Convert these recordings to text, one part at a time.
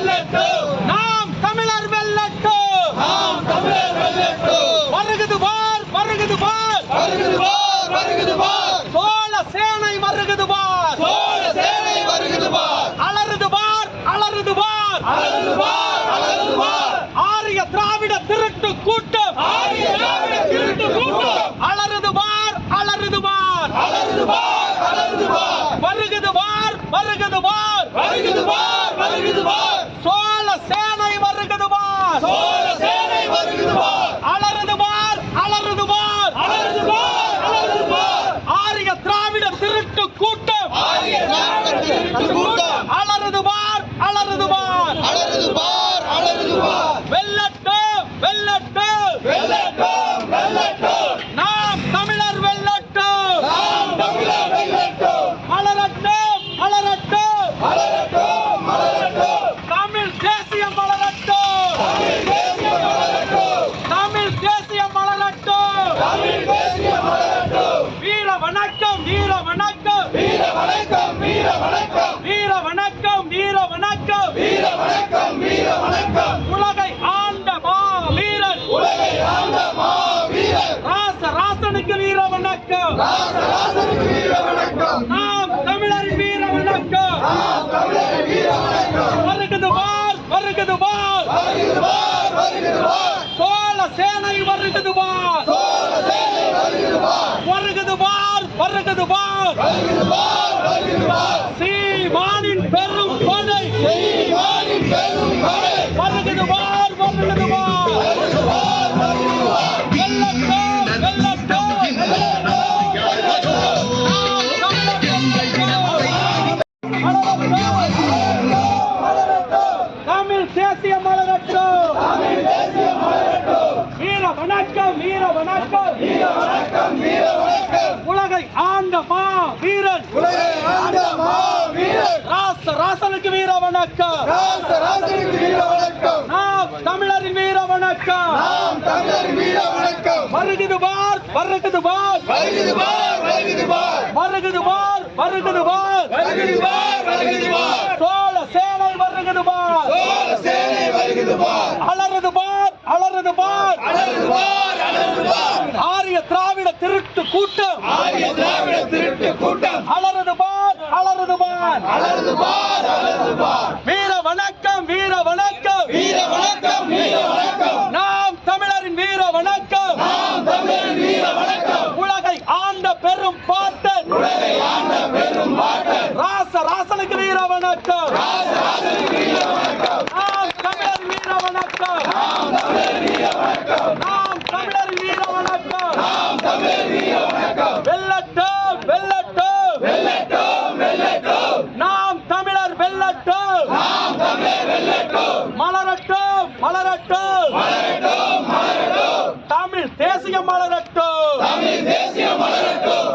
வெல்லட்டும் நாம் தமிழர் வெல்லட்டும் நாம் தமிழர் வெல்லட்டும் வருகுது பார் பார். சோழ சேனை வருகுது பார். சோழ சேனை வருகுது பார். அலறுது பார் அலறுது பார். அலறுது பார் அலறுது பார். ஆரிய திராவிட திருட்டு கூட்டம். ஆரிய திராவிட திருட்டு கூட்டம். அலறுது பார் அலறுது பார். அலறுது பார் அலறுது பார். வருகுது பார் வருகுது பார். வருகுது நாம் தமிழர் வீர வணக்கம். வருகிறது வால் வருகிறது வால் சோழ சேனை வருகிறது வால் வருகிறது வால் வருகிறது வால் சீமானின் பெரும் கொலை வருகிறது வால் மா வீரன் ராச ராசனுக்கு வீர வணக்கம். ராசராசனுக்கு வீர வணக்கம். நாம் தமிழரின் வீர வணக்கம். நாம் தமிழர் வீர வணக்கம். வருகுது பார் வருகுது பார். வருகுது பார் வருகுது பார். வருகுது பார் வருகுது பார். வருகுது பார் வருகுது பார். சோழ சேனை வருகுது பார். சோழ சேனை வருகுது பார். அலறுது பார். அலறுது பார். அலறுது பார் அலறுது பார். ஆரிய திராவிட திருட்டு கூட்டம். ஆரிய திராவிட திருட்டு கூட்டம் அலறுது பார் அலறுது பார் அலறுது பார் அலறுது பார் வீர வணக்கம் வீர வணக்கம் வீர வணக்கம் வீர வணக்கம் நாம் தமிழரின் வீர வணக்கம் நாம் தமிழர் வீர வணக்கம் உலகை ஆண்ட பெரும் பாட்டன் உலகை ஆண்ட பெரும் பாட்டன் ராச ராசனுக்கு வீர வணக்கம் ராசராசனுக்கு வீர வணக்கம் நாம் தமிழர் வீர வணக்கம் நாம் தமிழர் வீர வணக்கம் நாம் தமிழர் வீர வணக்கம் நாம் தமிழர் வீர வணக்கம் வெல்லட்டும் வெல்லட்டும் வெல்லட்டும் வெல்லட்டும் நாம் தமிழர் வெல்லட்டும் நாம் தமிழர் வெல்லட்டும் மலரட்டும் மலரட்டும் மலரட்டும் மலரட்டும் தமிழ் தேசியம் மலரட்டும் தமிழ் தேசியம் மலரட்டும்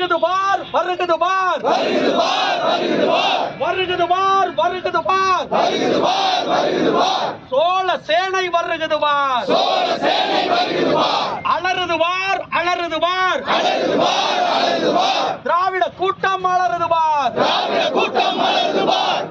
வருகுது பார் வருகுது பார். வருகுது பார் வருகுது பார். வருகுது பார் வருகுது பார். வருகுது பார் வருகுது பார். சோழ சேனை வருகுது பார். சோழ சேனை வருகுது பார். அலறுது பார் அலறுது பார். அலறுது பார் அலறுது பார். திராவிட கூட்டம் அலறுது பார். திராவிட கூட்டம் அலறுது பார்.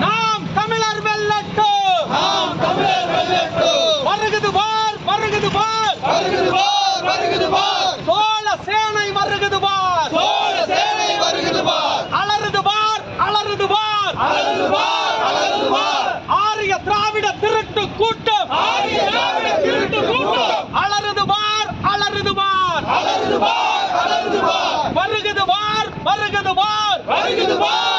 நாம் தமிழர் வெல்லட்டும். நாம் தமிழர் வெல்லட்டும் வருகுது பார் வருகுது பார் வருகுது பார் வருகுது பார். சோழ சேனை வருகுது பார். சோழ சேனை வருகுது பார். அலறுது பார் அலறுது பார். அலறுது பார் அலறுது பார். ஆரிய திராவிட திருட்டு கூட்டம். ஆரிய திராவிட திருட்டு கூட்டம். அலறுது பார் அலறுது பார். அலறுது பார் அலறுது பார். வருகுது பார் வருகுது பார். வருகுது பார்.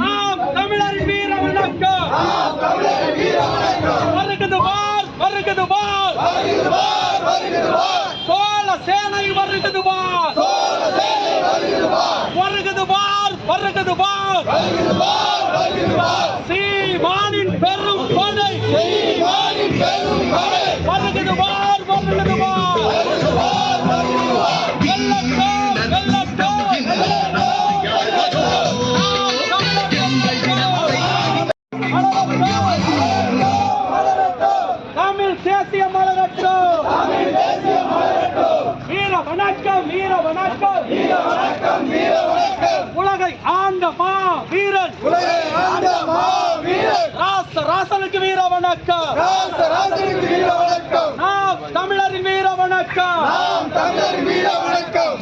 நாம் தமிழரின் வீர வணக்கம். வருகிறது வால் வருகிறது வால் சோழ சேனை வருகிறது வால் வருகிறது வால் வருகிறது வால் சீமானின் பெரும் கொடை வருகிறது வால் வருகிறது வால் மா வீரன். ராச ராசனுக்கு வீர வணக்கம். நாம் தமிழரின் வீர வணக்கம்.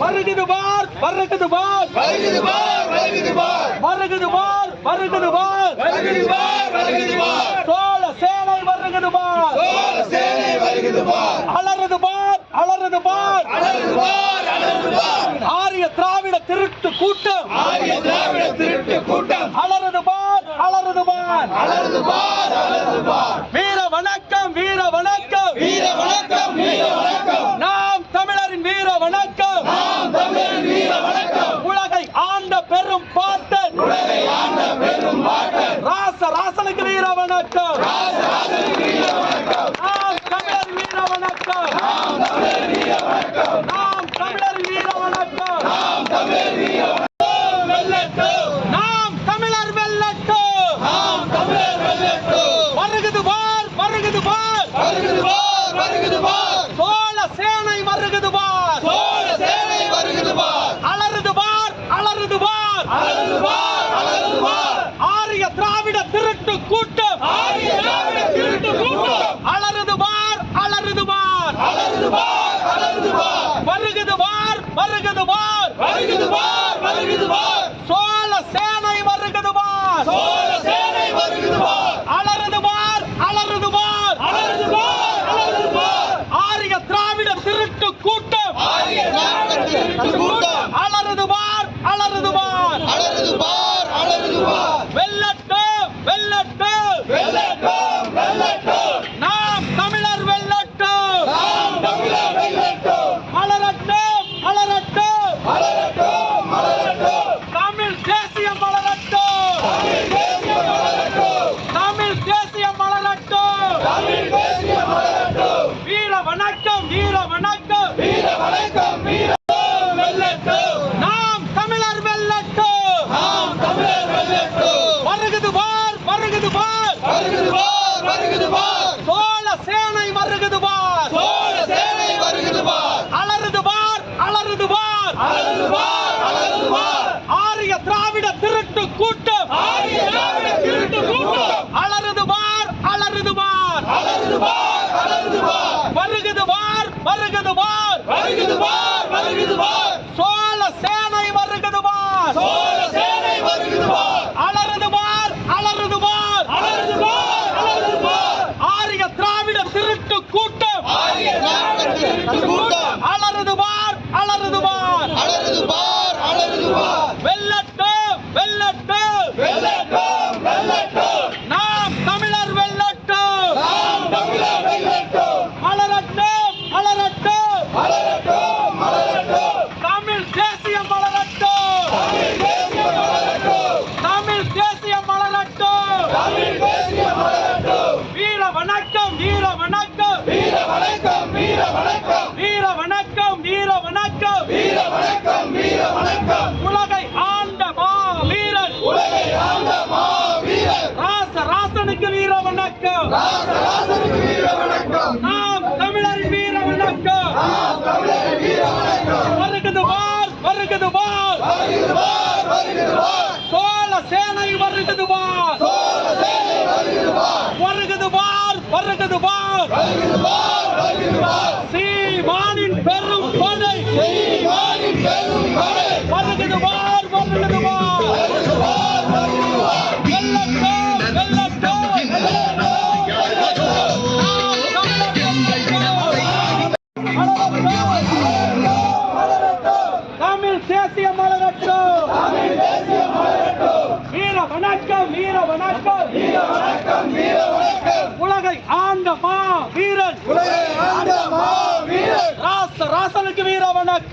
வருகிறது பார் வருகிறது பார். வருகிறது பார் வருகிறது பார். வருகிறது பார் வருகிறது பார். வருகிறது பார் வருகிறது பார். சோழ சேனை வருகிறது பார். சோழ சேனை வருகிறது பார். அலறுது பார். அலறுது பார். அலறுது ஆரிய திராவிட திருட்டு கூட்டம். ஆரிய திராவிட திருட்டு கூட்டம். அலறுது பார் அலறுது பார். அலறுது பார் அலறுது பார். பார் ஆரிய திராவிட திருட்டு கூட்டம் பார் அளந்து ஆரிய திராவிட திருட்டு கூட்டம். ஆரிய திராவிட திருட்டு கூட்டம் அலறுது பார் அலறுது பார். அலறுது பார் அலறுது பார். வணக்கம். நாம் தமிழர் வீர வணக்கம். வருகிறது வால் வருகிறது வால் சோழ சேனை வருகிறது வால் வருகிறது வால் வருகிறது வால் சீமானின் பெரும் கொடை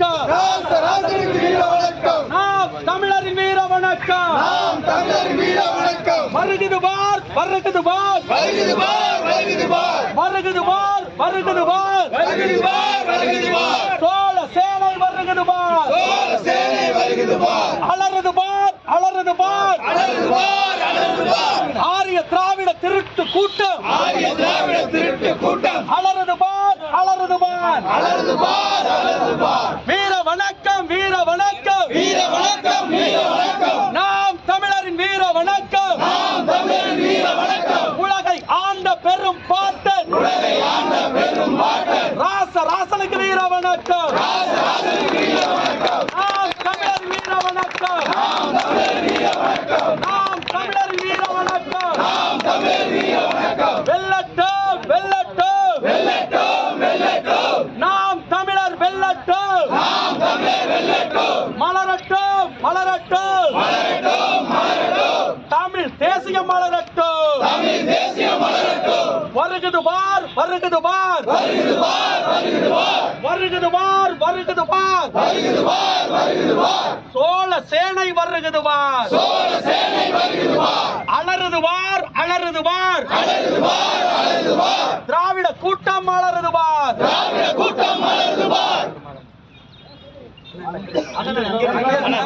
வணக்கம். ராசராசனுக்கு வீர வணக்கம். நாம் தமிழரின் வீர வணக்கம். நாம் தமிழர் வீர வணக்கம். வருகுது பார் வருகுது பார். வருகிறது பார் வருகிறது பார். வருகுது பார் வருகுது பார். வருகிறது பார் வருகிறது பார். சோழ சேனை வருகுது பார். சோழ சேனை வருகிறது பார். அலறுது பார் அலறுது பார். அலறுது பார் அலறுது பார். ஆரிய திராவிட திருட்டு கூட்டம். ஆரிய திராவிட திருட்டு கூட்டம். அலறுது பார். அலறுது பார் வீர வணக்கம் வீர வணக்கம் வீர வணக்கம் வீர வணக்கம் நாம் தமிழரின் வீர வணக்கம் நாம் தமிழர் வீர வணக்கம் உலகை ஆண்ட பெரும் பாட்டன் உலகை ஆண்ட பெரும் பாட்டன் ராச ராசனுக்கு வீர வணக்கம் ராசராசனுக்கு வீர வணக்கம் நாம் தமிழர் வீர வணக்கம் நாம் தமிழர் வீர வணக்கம் நாம் தமிழர் வீர வணக்கம் நாம் தமிழர் வீர வணக்கம் வெல்லட்டும் வெல்லட்டும் வெல்லட்டும் வெல்லட்டும் நாம் தமிழர் வெல்லட்டும் நாம் தமிழர் வெல்லட்டும் மலரட்டும் மலரட்டும் மலரட்டும் மலரட்டும் தமிழ் தேசியம் மலரட்டும் தமிழ் தேசியம் மலரட்டும் வருகுது பார் வருகுது பார். வருகிறது பார் வருகிறது பார். வருகுது பார் வருகுது பார். வருகிறது பார் வருகிறது பார். சோழ சேனை வருகுது பார். சோழ சேனை வருகிறது பார். அலறுது பார் அலறுது பார். அலறுது பார் அலறுது பார். திராவிட கூட்டம் அலறுது பார். திராவிட கூட்டம் அலறுது பார். அண்ணா,